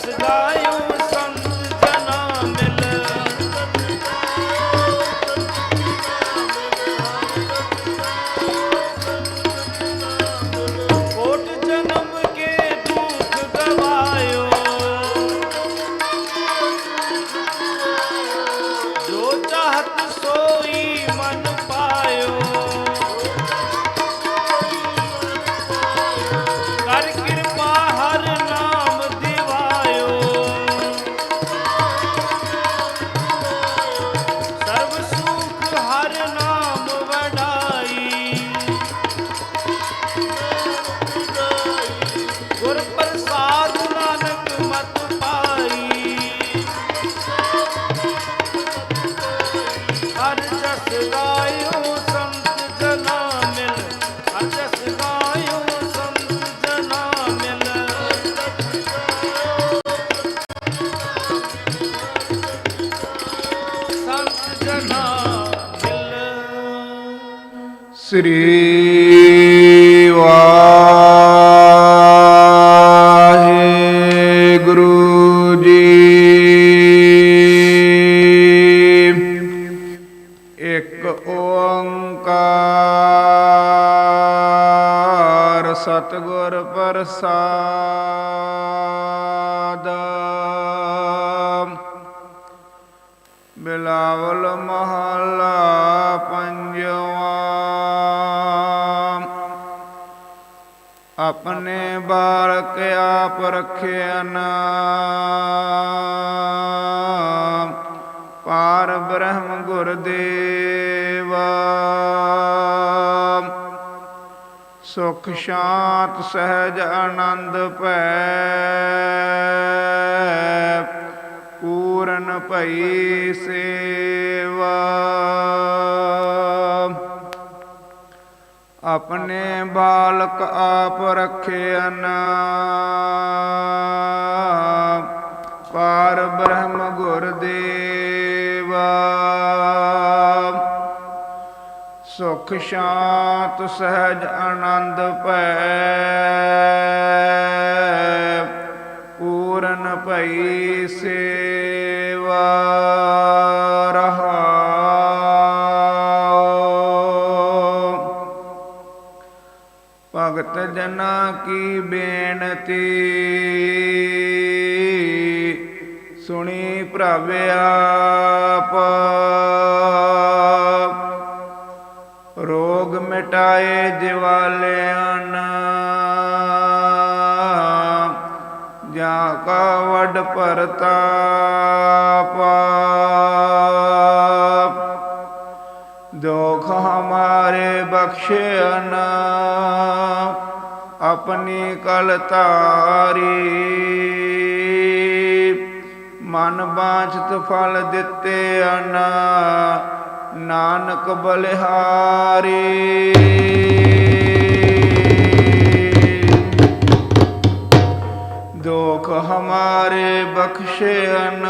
ਜਸ ਗੁਰ ਪ੍ਰਸਾਦ ਨਾਨਕ ਮਤ ਪਾਈ। ਹਰ ਜਸ ਗਾਇਓ ਸੰਤ ਜਨਾ ਮਿਲ। ਹਰ ਜਸ ਗਾਇਓ ਸੰਤ ਜਨਾ ਮਿਲ। ਸੰਤ ਜਨਾ ਮਿਲ। ਸ੍ਰੀ ਸਤਿਗੁਰ ਪ੍ਰਸਾਦ। ਬਿਲਾਵਲ ਮਹੱਲਾ ਪੰਜਵਾ। ਆਪਣੇ ਬਾਲਕ ਆਪ ਰਖਿਆਨ ਪਾਰ ਬ੍ਰਹਮ ਗੁਰਦੇਵ। ਸੁਖ ਸ਼ਾਂਤ ਸਹਿਜ ਆਨੰਦ ਭੈ, ਪੂਰਨ ਭਈ ਸੇਵਾ। ਆਪਣੇ ਬਾਲਕ ਆਪ ਰਖਿਆਨ ਪਾਰ ਬ੍ਰਹਮ ਗੁਰਦੇਵਾ ਸੁਖ ਸ਼ਾਂਤ ਸਹਿਜ ਆਨੰਦ ਭੈ। ਪੂਰਨ ਭਈ ਸੇਵਾ ਰਹਾਉ ਭਗਤ ਜਨਾ ਕੀ ਬੇਨਤੀ? ਸੁਣੀ ਪ੍ਰਭ ਆਪ। ਰੋਗ ਮਿਟਾਏ ਜਿਵਾਲਿਆਂ ਜਾਂ ਕਾ ਵਡ ਪਰਤਾਪ ਦੁਖ ਹਮਾਰੇ ਬਖਸ਼ਿਆਨ ਆਪਣੀ ਕਲ ਤਾਰੀ ਮਨ ਬਾਝਤ ਫਲ ਦਿੱਤੇ ਅਨ ਨਾਨਕ ਬਲਿਹਾਰੀ। ਦੁਖ ਹਮਾਰੇ ਬਖਸ਼ਿਆਨ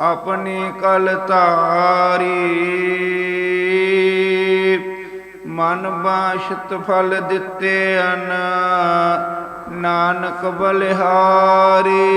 ਆਪਣੀ ਕਲ ਤਾਰੀ ਮਨ ਬਾਸ਼ਤ ਫਲ ਦਿੱਤੇ ਅਨ ਨਾਨਕ ਬਲਿਹਾਰੀ।